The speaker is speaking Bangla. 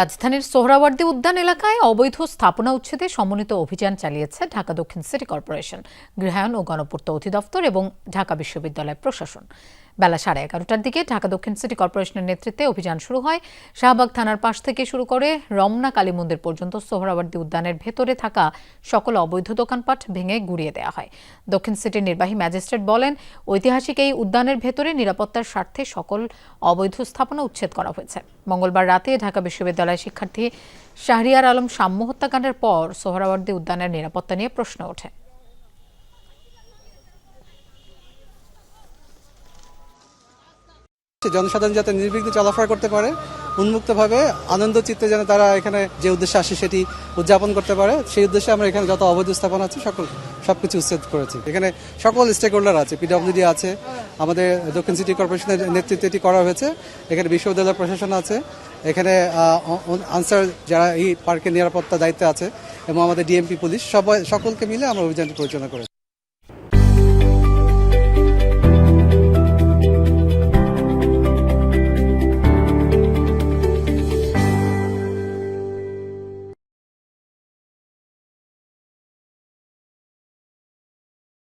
রাজধানীর সোহরাওয়ার্দী উদ্যান এলাকায় অবৈধ স্থাপনা উচ্ছেদে সমন্বিত অভিযান চালিয়েছে ঢাকা দক্ষিণ সিটি কর্পোরেশন। গৃহায়ণ ও গণপূর্ত অধিদপ্তর এবং ঢাকা বিশ্ববিদ্যালয় প্রশাসন। বেলা সাড়ে এগারোটার দিকে ঢাকা দক্ষিণ সিটি কর্পোরেশনের নেতৃত্বে অভিযান শুরু হয়। শাহবাগ থানার পাশ থেকে শুরু করে রমনা কালী মন্দির পর্যন্ত সোহরাওয়ার্দী উদ্যানের ভেতরে থাকা সকল অবৈধ দোকানপাট ভেঙে গুড়িয়ে দেওয়া হয়। দক্ষিণ সিটির নির্বাহী ম্যাজিস্ট্রেট বলেন, ঐতিহাসিক এই উদ্যানের ভেতরে নিরাপত্তার স্বার্থে সকল অবৈধ স্থাপনা উচ্ছেদ করা হয়েছে। মঙ্গলবার রাতে ঢাকা বিশ্ববিদ্যালয়ের শিক্ষার্থী শাহরিয়ার আলম সাম্য হত্যাকাণ্ডের পর সোহরাওয়ার্দী উদ্যানের নিরাপত্তা নিয়ে প্রশ্ন ওঠে। জনসাধারণ যাতে নির্বিঘ্নে চলাফেরা করতে পারে, উন্মুক্তভাবে আনন্দ চিত্তে যেন তারা এখানে যে উদ্দেশ্যে আসে সেটি উদযাপন করতে পারে, সেই উদ্দেশ্যে আমরা এখানে যত অবৈধ স্থাপন আছে সকল, সবকিছু উচ্ছেদ করেছি। এখানে সকল স্টেক হোল্ডার আছে পিডব্লিউডি আছে, আমাদের দক্ষিণ সিটি কর্পোরেশনের নেতৃত্বে এটি করা হয়েছে, এখানে বিশ্ববিদ্যালয় প্রশাসন আছে, এখানে আনসার যারা এই পার্কের নিরাপত্তা দায়িত্বে আছে, এবং আমাদের ডিএমপি পুলিশ, সবাই, সকলকে মিলে আমরা অভিযানটি পরিচালনা করেছি।